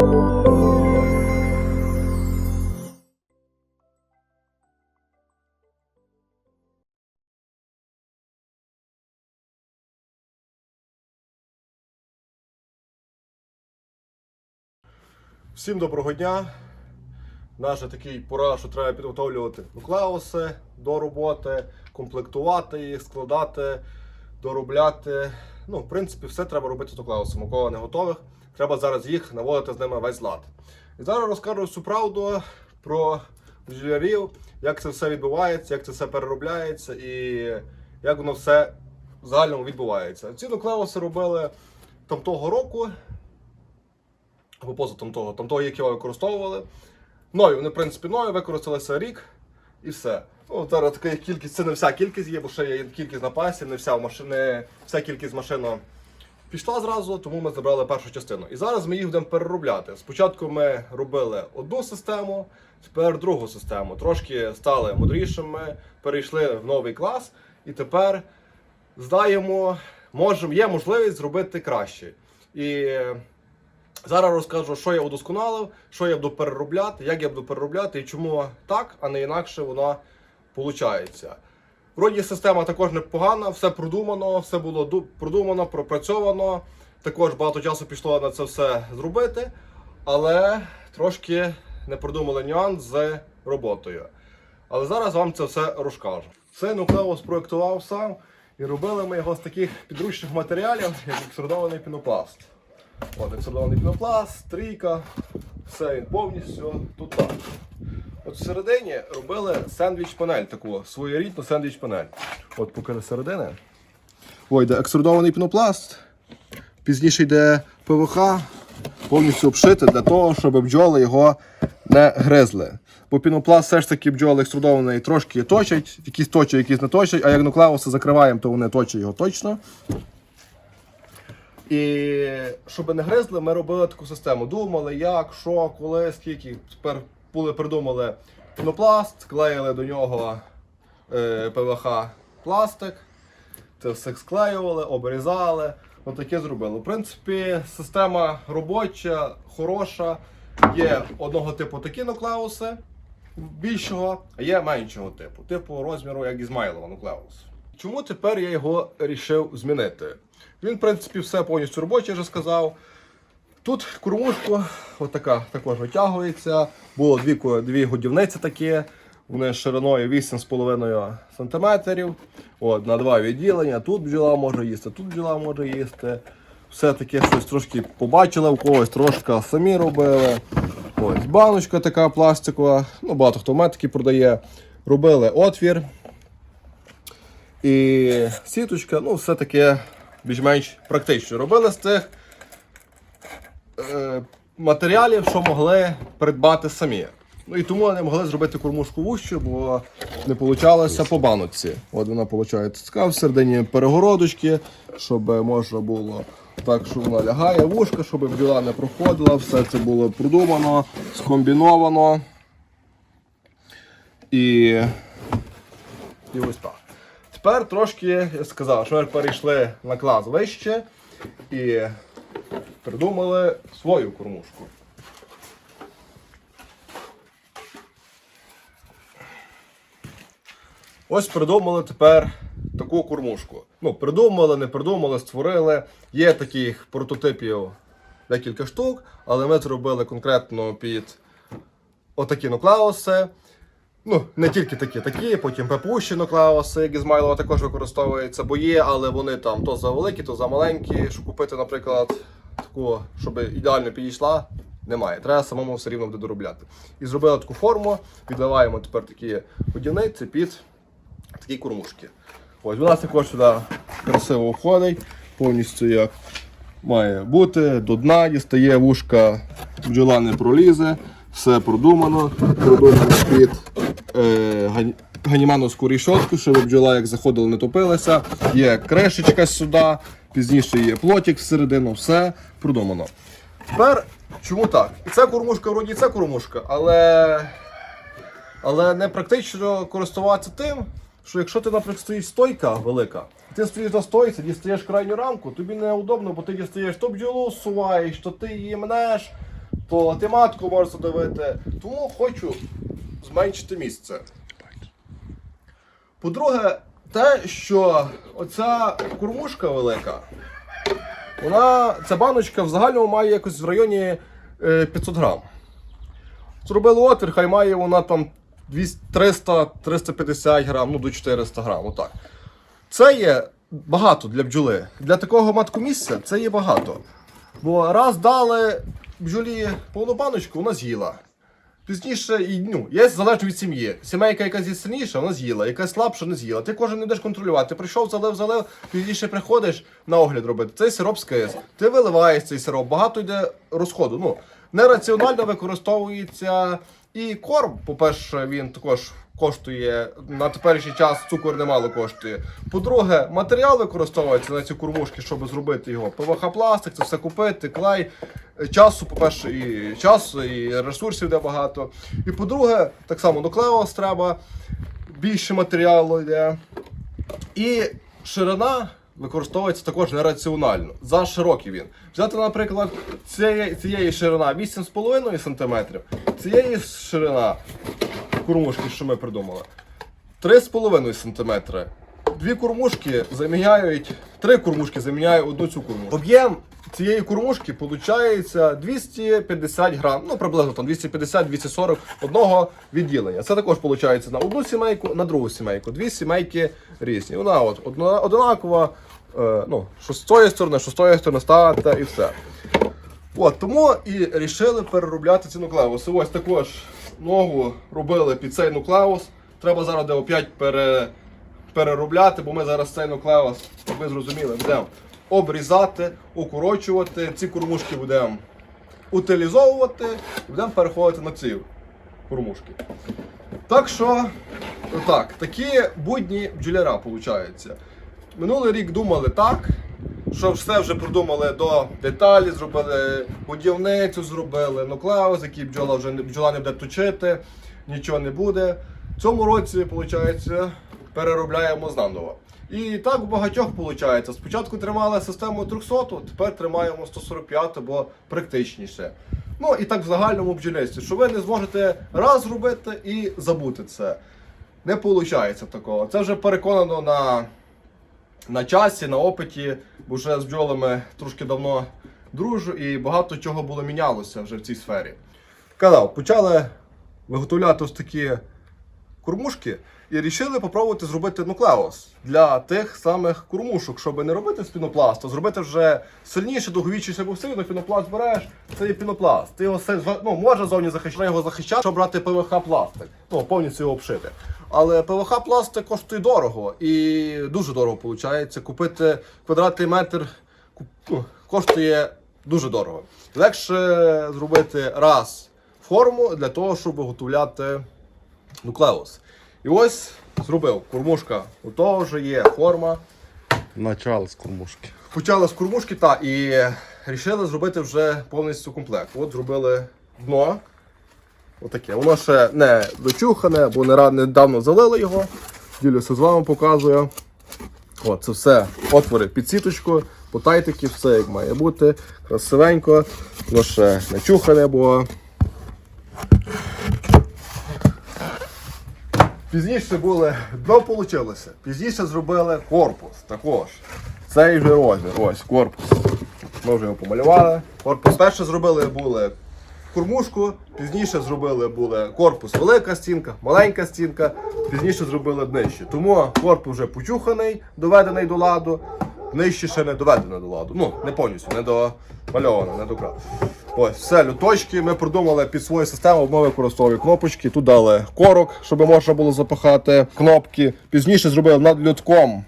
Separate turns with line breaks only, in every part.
Всім доброго дня. Наш такий пора, що треба підготовлювати нуклеуси до роботи, комплектувати їх, складати, доробляти. Ну, в принципі, все треба робити з нуклеусом. У кого не готових, треба зараз їх наводити з ними весь лад. І зараз розкажу всю правду про бджолярів, як це все відбувається, як це все переробляється і як воно все в загальному відбувається. Ці нуклеуси робили там того року або поза там того, там того, які використовували. Нові, вони, в принципі, нові, використалися рік і все. Ну, зараз така кількість, це не вся кількість є, бо ще є кількість на не вся машини, вся кількість машина пішла зразу, тому ми забрали першу частину. І зараз ми їх будемо переробляти. Спочатку ми робили одну систему, тепер другу систему. Трошки стали мудрішими, перейшли в новий клас, і тепер здаємо, можемо, є можливість зробити краще. І Зараз розкажу, що я удосконалив, що я буду переробляти, як я буду переробляти і чому так, а не інакше воно виходить. Вроді система також непогана, все продумано, все було продумано, пропрацьовано. Також багато часу пішло на це все зробити, але трошки не продумали нюанс з роботою. Але зараз вам це все розкажу. Цей нуклеус проєктував сам і робили ми його з таких підручних матеріалів, як екструдований пінопласт. От, екструдований пінопласт, трійка, все він повністю тут так. От всередині робили сендвіч-панель, таку своєрідну сендвіч-панель. От поки середини. Ой, йде екструдований пінопласт. Пізніше йде ПВХ, повністю обшите для того, щоб бджоли його не гризли. Бо пінопласт все ж таки бджоли екструдований трошки точать, якісь точать, якісь не точать, а як нуклеуси закриваємо, то вони точать його точно. І щоб не гризли, ми робили таку систему. Думали, як, що, коли, скільки. Тепер були придумали пінопласт, клеїли до нього е, ПВХ пластик. Це все склеювали, обрізали. Отаке зробили. В принципі, система робоча, хороша. Є одного типу такі нуклеуси більшого, а є меншого типу, типу розміру, як Ізмайлова нуклеус. Чому тепер я його рішив змінити? Він, в принципі, все повністю робоче, я вже сказав. Тут кормушка отака також витягується. Було дві, дві годівниці такі. Вони шириною 8,5 см. От, на два відділення. Тут бджола може їсти, тут бджола може їсти. Все таке щось трошки побачили в когось, трошки самі робили. Ось баночка така пластикова. Ну, багато хто такі продає. Робили отвір. І сіточка, ну, все таке більш-менш практично. Робили з цих матеріалів, що могли придбати самі. Ну і тому не могли зробити кормушку вущу, бо не вийшло по баночці. От вона виходить така в середині перегородочки, щоб можна було так, що вона лягає, вушка, щоб бджола не проходила, все це було продумано, скомбіновано. І, і ось так. Тепер трошки я сказав, що ми перейшли на клас вище і придумали свою кормушку. Ось придумали тепер таку кормушку. Ну, придумали, не придумали, створили. Є таких прототипів декілька штук, але ми зробили конкретно під отакі нуклеуси. Ну, не тільки такі, такі, потім пепущі нуклеуси, як Ізмайлова також використовується, бо є, але вони там то за великі, то за маленькі. Щоб купити, наприклад, таку, щоб ідеально підійшла, немає. Треба самому все рівно буде доробляти. І зробили таку форму, відливаємо тепер такі годівниці під такі кормушки. Ось вона також сюди красиво входить, повністю як має бути, до дна дістає вушка, бджола не пролізе, все продумано, продумано під е, ганімановську рішотку, щоб бджола як заходила, не топилася. Є крешечка сюди, пізніше є плотик всередину, все продумано. Тепер чому так? І це кормушка, вроді це кормушка, але але не практично користуватися тим, що якщо ти, наприклад, стоїть стойка велика, ти стоїш на стойці, дістаєш крайню рамку, тобі неудобно, бо ти дістаєш то бджолу суваєш, то ти її мнеш, то ти матку можеш задавити. Тому хочу зменшити місце. По-друге, те, що оця кормушка велика, вона, ця баночка в загальному має якось в районі е, 500 грам. Зробили отвір, хай має вона там 300-350 грам, ну до 400 грам, отак. Це є багато для бджоли. Для такого маткомісця це є багато. Бо раз дали бджолі повну баночку, вона з'їла. Пізніше, і, ну, є залежно від сім'ї. Сімейка, яка зі сильніша, вона з'їла, яка слабша, не з'їла. Ти кожен не йдеш контролювати. Ти прийшов, залив, залив, пізніше приходиш на огляд робити. Цей сироп скис. Ти виливаєш цей сироп, багато йде розходу. Ну, нераціонально використовується і корм. По-перше, він також коштує на теперішній час цукор немало коштує. По-друге, матеріал використовується на ці кормушки, щоб зробити його. ПВХ пластик, це все купити, клей. Часу, по-перше, і часу, і ресурсів йде багато. І по-друге, так само нуклеос треба, більше матеріалу йде. І ширина використовується також нераціонально. За широкий він. Взяти, наприклад, цієї, цієї ширина 8,5 см, цієї ширина кормушки, що ми придумали, 3,5 см. Дві кормушки заміняють, три кормушки заміняють одну цю кормушку. Об'єм цієї кормушки виходить 250 грам, ну приблизно там 250-240 одного відділення. Це також виходить на одну сімейку, на другу сімейку. Дві сімейки різні. Вона от одна, одинакова, е, ну, що з цієї сторони, тієї сторони ставите і все. От, тому і рішили переробляти ці нуклеуси. Ось також ногу робили під цей нуклеус. Треба зараз де опять пере, переробляти, бо ми зараз цей нуклеус, щоб ви зрозуміли, будемо обрізати, укорочувати. Ці кормушки будемо утилізовувати і будемо переходити на ці кормушки. Так що, так, такі будні бджоляра, виходить. Минулий рік думали так, що все вже продумали до деталі, зробили будівницю, зробили нуклеус, який бджола вже бджола не буде точити, нічого не буде. В цьому році, виходить, переробляємо заново. І так у багатьох виходить. Спочатку тримали систему 300, тепер тримаємо 145, бо практичніше. Ну і так в загальному бджільництві, що ви не зможете раз зробити і забути це. Не виходить такого. Це вже переконано на на часі, на опиті, вже з бджолами трошки давно дружу і багато чого було мінялося вже в цій сфері. Казав, почали виготовляти ось такі кормушки і вирішили спробувати зробити нуклеус для тих самих кормушок, щоб не робити з пінопласту, а зробити вже сильніше, довговічніше, бо все пінопласт береш, це є пінопласт. Ти його ну, може зовні захищати, його захищати, щоб брати ПВХ пластик, ну повністю його обшити. Але ПВХ пластик коштує дорого і дуже дорого виходить. Купити квадратний метр ну, коштує дуже дорого. Легше зробити раз форму для того, щоб виготовляти нуклеус. І ось зробив кормушка. Готова вже є форма.
Начало з кормушки.
Почали з кормушки та і вирішили зробити вже повністю комплект. От зробили дно. Отаке. Воно ще не дочухане, бо недавно залили його. Ділюся з вами показую. От, це все отвори під сіточку, потайтики, все як має бути. Красивенько. Воно ще не чухане, бо Пізніше були, дно вийшло. Пізніше зробили корпус також. Цей вже розмір. Ось корпус. Ми вже його помалювали. Корпус перше зробили були кормушку, пізніше зробили були корпус велика стінка, маленька стінка, пізніше зробили днище. Тому корпус вже почуханий, доведений до ладу. Нижче ще не доведено до ладу. Ну, не повністю, не домальовано, не дократ. Ось, все, люточки. Ми придумали під свою систему, ми використовували кнопочки. Тут дали корок, щоб можна було запахати кнопки. Пізніше зробили над льотком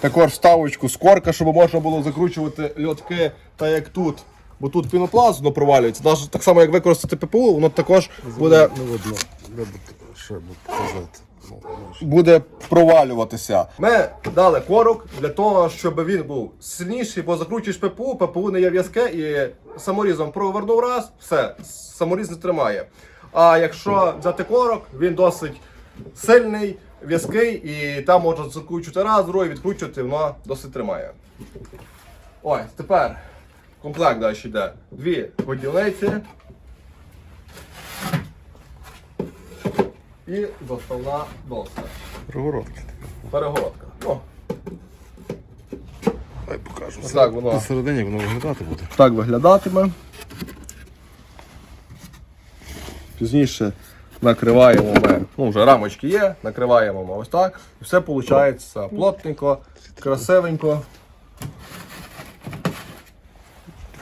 також вставочку з корка, щоб можна було закручувати льотки, так як тут. Бо тут пінопласт воно провалюється. Навіть так само, як використати ППУ, воно також буде
Би показати. Ну,
буде провалюватися. Ми дали корок для того, щоб він був сильніший, бо закручуєш ППУ, ППУ не є в'язке і саморізом провернув раз, все, саморіз не тримає. А якщо взяти корок, він досить сильний, в'язкий, і там можна закручувати раз, другий, відкручувати, воно досить тримає. Ось, тепер комплект далі йде. Дві годівниці. І заставна доска.
Перегородки.
Перегородка. Ну,
Дай покажу.
Ось так воно.
Посередині воно виглядати буде.
так виглядатиме. Пізніше накриваємо ми, ну вже рамочки є, накриваємо ми ось так. І все виходить плотненько, красивенько.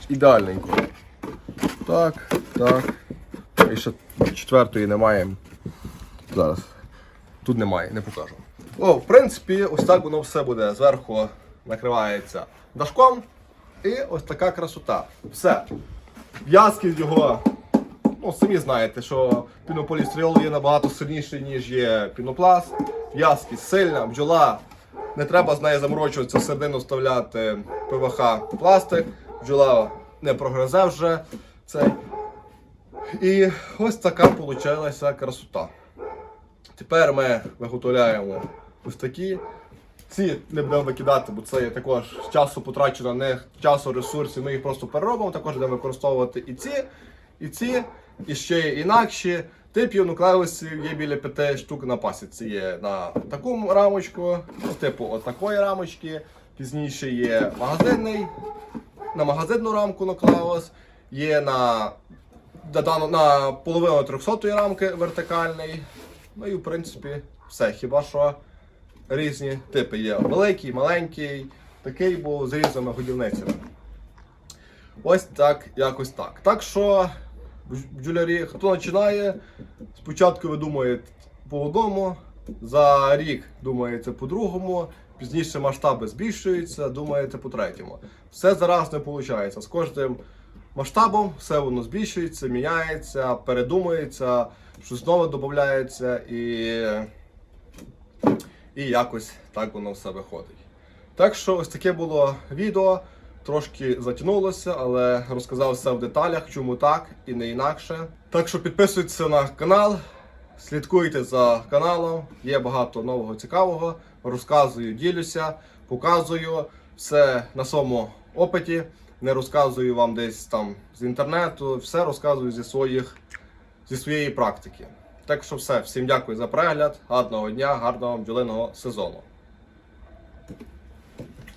Ідеальненько. Так, так. І ще четвертої немає. Зараз. Тут немає, не покажу. О, в принципі, ось так воно все буде. Зверху накривається дашком. І ось така красота. Все. В'язкість його. Ну, самі знаєте, що пінополістриол є набагато сильніший, ніж є пінопласт. В'язкість сильна, бджола. Не треба з нею заморочуватися, всередину вставляти ПВХ пластик. Бджола не прогризе вже цей. І ось така вийшла красота. Тепер ми виготовляємо ось такі. Ці не будемо викидати, бо це є також часу потрачено, не часу, ресурсів. Ми їх просто переробимо. Також будемо використовувати і ці, і ці, і ще є інакші. Типів нуклеусів є біля п'яти штук на пасіці. Є на таку рамочку, ну, типу от такої рамочки. Пізніше є магазинний, на магазинну рамку нуклеус, є на, на, половину 300-ї рамки вертикальний. Ну і в принципі все. Хіба що різні типи є. Великий, маленький, такий був з різними годівницями. Ось так, якось так. Так що, бдж- бджолярі, хто починає, спочатку ви думаєте по одному, за рік думаєте по другому, пізніше масштаби збільшуються, думаєте по третьому. Все зараз не виходить. З кожним масштабом все воно збільшується, міняється, передумується, щось нове додається і і якось так воно все виходить. Так що ось таке було відео. Трошки затягнулося, але розказав все в деталях, чому так і не інакше. Так що підписуйтесь на канал, слідкуйте за каналом, є багато нового цікавого. Розказую, ділюся, показую все на своєму опиті. Не розказую вам десь там з інтернету, все розказую зі своїх зі своєї практики. Так що все, всім дякую за перегляд, гарного дня, гарного бджолиного сезону.